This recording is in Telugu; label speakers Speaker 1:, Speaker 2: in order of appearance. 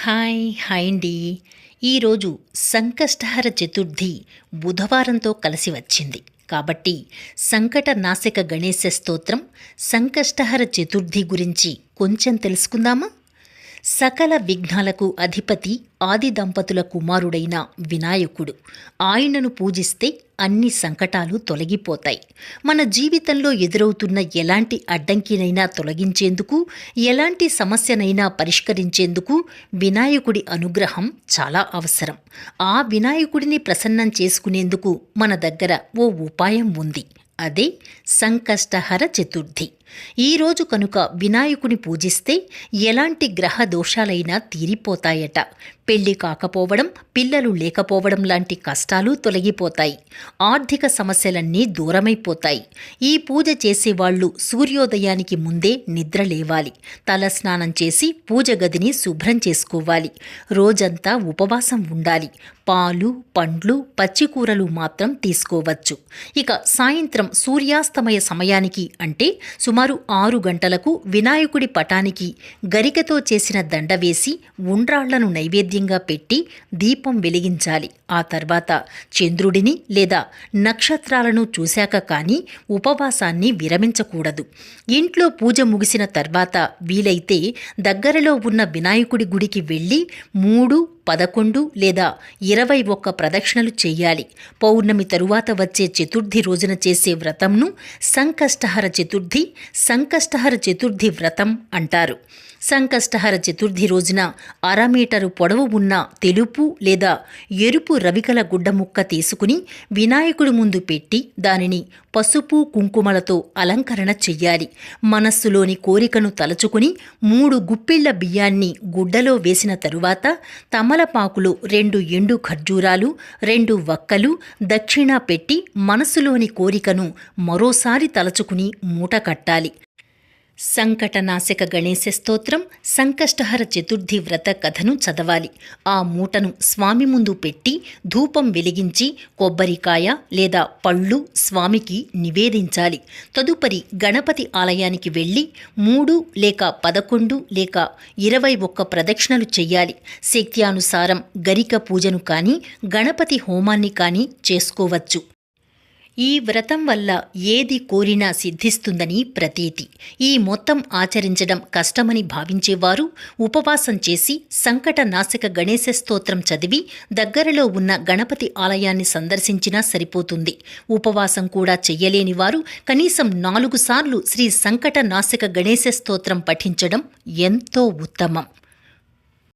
Speaker 1: హాయ్ హాయ్ అండి. ఈరోజు సంకష్టహర చతుర్థి బుధవారంతో కలిసి వచ్చింది. కాబట్టి సంకట నాశక గణేశ స్తోత్రం సంకష్టహర చతుర్థి గురించి కొంచెం తెలుసుకుందామా? సకల విఘ్నాలకు అధిపతి ఆది దంపతుల కుమారుడైన వినాయకుడు. ఆయనను పూజిస్తే అన్ని సంకటాలు తొలగిపోతాయి. మన జీవితంలో ఎదురవుతున్న ఎలాంటి అడ్డంకినైనా తొలగించేందుకు ఎలాంటి సమస్యనైనా పరిష్కరించేందుకు వినాయకుడి అనుగ్రహం చాలా అవసరం. ఆ వినాయకుడిని ప్రసన్నం చేసుకునేందుకు మన దగ్గర ఓ ఉపాయం ఉంది. అదే సంకష్టహర చతుర్థి. ఈరోజు కనుక వినాయకుని పూజిస్తే ఎలాంటి గ్రహ దోషాలైనా తీరిపోతాయట. పెళ్ళి కాకపోవడం పిల్లలు లేకపోవడం లాంటి కష్టాలు తొలగిపోతాయి. ఆర్థిక సమస్యలన్నీ దూరమైపోతాయి. ఈ పూజ చేసేవాళ్ళు సూర్యోదయానికి ముందే నిద్ర లేవాలి. తల స్నానం చేసి పూజ గదిని శుభ్రం చేసుకోవాలి. రోజంతా ఉపవాసం ఉండాలి. పాలు పండ్లు పచ్చికూరలు మాత్రం తీసుకోవచ్చు. ఇక సాయంత్రం సూర్యాస్తమయ సమయానికి అంటే సుమారు ఆరు గంటలకు వినాయకుడి పటానికి గరికతో చేసిన దండ వేసి ఉండ్రాళ్ళను నైవేద్యంగా పెట్టి దీపం వెలిగించాలి. ఆ తర్వాత చంద్రుడిని లేదా నక్షత్రాలను చూశాక కానీ ఉపవాసాన్ని విరమించకూడదు. ఇంట్లో పూజ ముగిసిన తర్వాత వీలైతే దగ్గరలో ఉన్న వినాయకుడి గుడికి వెళ్ళి మూడు పదకొండు లేదా ఇరవై ఒక్క ప్రదక్షిణలు చేయాలి. పౌర్ణమి తరువాత వచ్చే చతుర్థి రోజున చేసే వ్రతంను సంకష్టహర చతుర్థి సంకష్టహర చతుర్థి వ్రతం అంటారు. సంకష్టహర చతుర్థి రోజున అర మీటరు పొడవు ఉన్న తెలుపు లేదా ఎరుపు రవికల గుడ్డ ముక్క తీసుకుని వినాయకుడి ముందు పెట్టి దానిని పసుపు కుంకుమలతో అలంకరణ చెయ్యాలి. మనస్సులోని కోరికను తలచుకుని మూడు గుప్పిళ్ళ బియ్యాన్ని గుడ్డలో వేసిన తరువాత తమలపాకులు రెండు ఎండు ఖర్జూరాలు రెండు వక్కలు దక్షిణ పెట్టి మనసులోని కోరికను మరోసారి తలచుకుని మూట కట్టాలి. సంకటనాశక గణేశ స్తోత్రం సంకష్టహర చతుర్థి వ్రత కథను చదవాలి. ఆ మూటను స్వామి ముందు పెట్టి ధూపం వెలిగించి కొబ్బరికాయ లేదా పళ్ళు స్వామికి నివేదించాలి. తదుపరి గణపతి ఆలయానికి వెళ్ళి మూడు లేక పదకొండు లేక ఇరవై ఒక్క ప్రదక్షిణలు చెయ్యాలి. శక్త్యానుసారం గరిక పూజను కానీ గణపతి హోమాన్ని కానీ చేసుకోవచ్చు. ఈ వ్రతం వల్ల ఏది కోరినా సిద్ధిస్తుందని ప్రతీతి. ఈ మొత్తం ఆచరించడం కష్టమని భావించేవారు ఉపవాసం చేసి సంకట నాశక గణేశ స్తోత్రం చదివి దగ్గరలో ఉన్న గణపతి ఆలయాన్ని సందర్శించినా సరిపోతుంది. ఉపవాసం కూడా చెయ్యలేని వారు కనీసం నాలుగు సార్లు శ్రీ సంకట నాశక గణేశ స్తోత్రం పఠించడం ఎంతో ఉత్తమం.